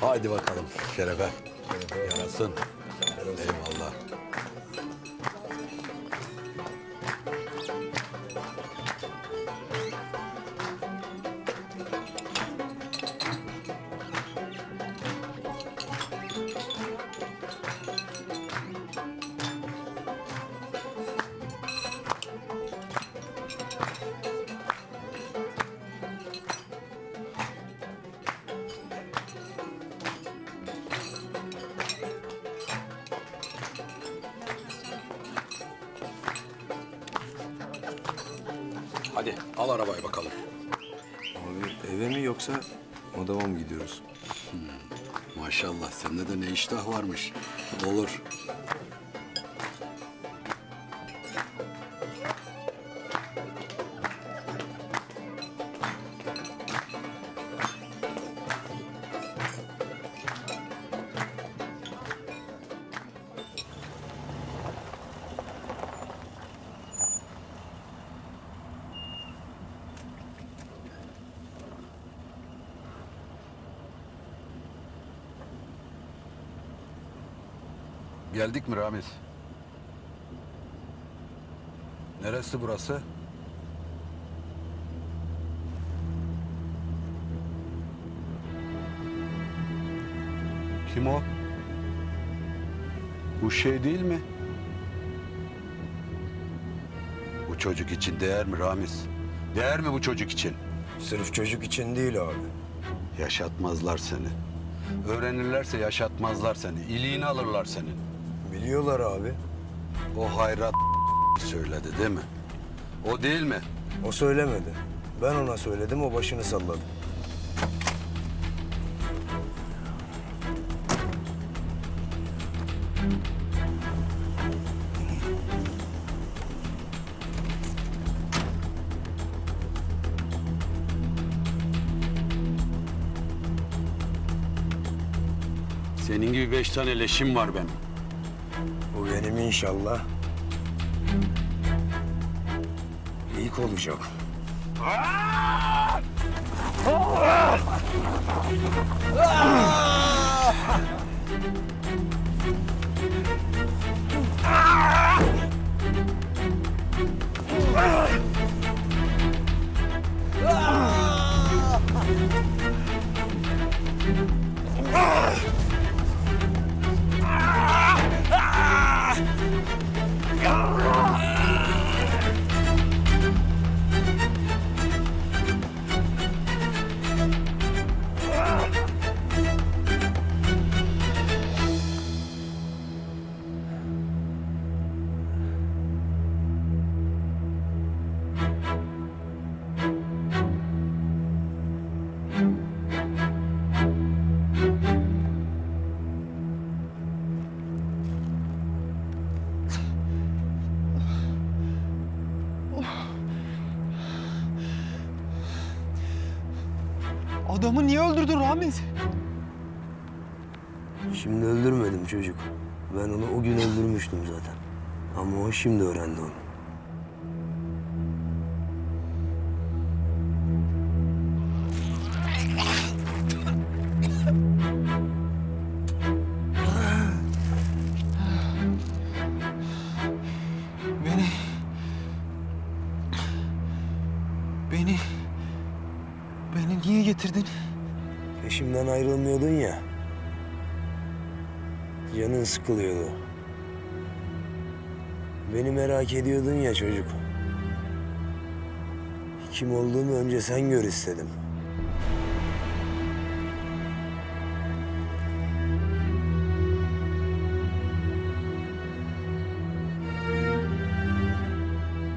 Haydi bakalım şerefe. Yarasın. Eyvallah. Hadi al arabayı bakalım. Abi eve mi yoksa odama mı gidiyoruz? Maşallah sende de ne iştah varmış. Olur. Geldik mi Ramiz? Neresi burası? Kim o? Bu şey değil mi? Bu çocuk için değer mi Ramiz? Değer mi bu çocuk için? Sırf çocuk için değil abi. Yaşatmazlar seni. Öğrenirlerse yaşatmazlar seni. İliğini alırlar senin. Biliyorlar abi. O hayrat söyledi değil mi? O değil mi? O söylemedi. Ben ona söyledim, o başını salladı. Senin gibi beş tane leşim var benim. Bu benim inşallah. İlk olacak. Adamı niye öldürdün Ramiz? Şimdi öldürmedim çocuk. Ben onu o gün öldürmüştüm zaten. Ama o şimdi öğrendi onu. Getirdin? Peşimden ayrılmıyordun ya. Canın sıkılıyordu. Beni merak ediyordun ya çocuk. Kim olduğumu önce sen gör istedim.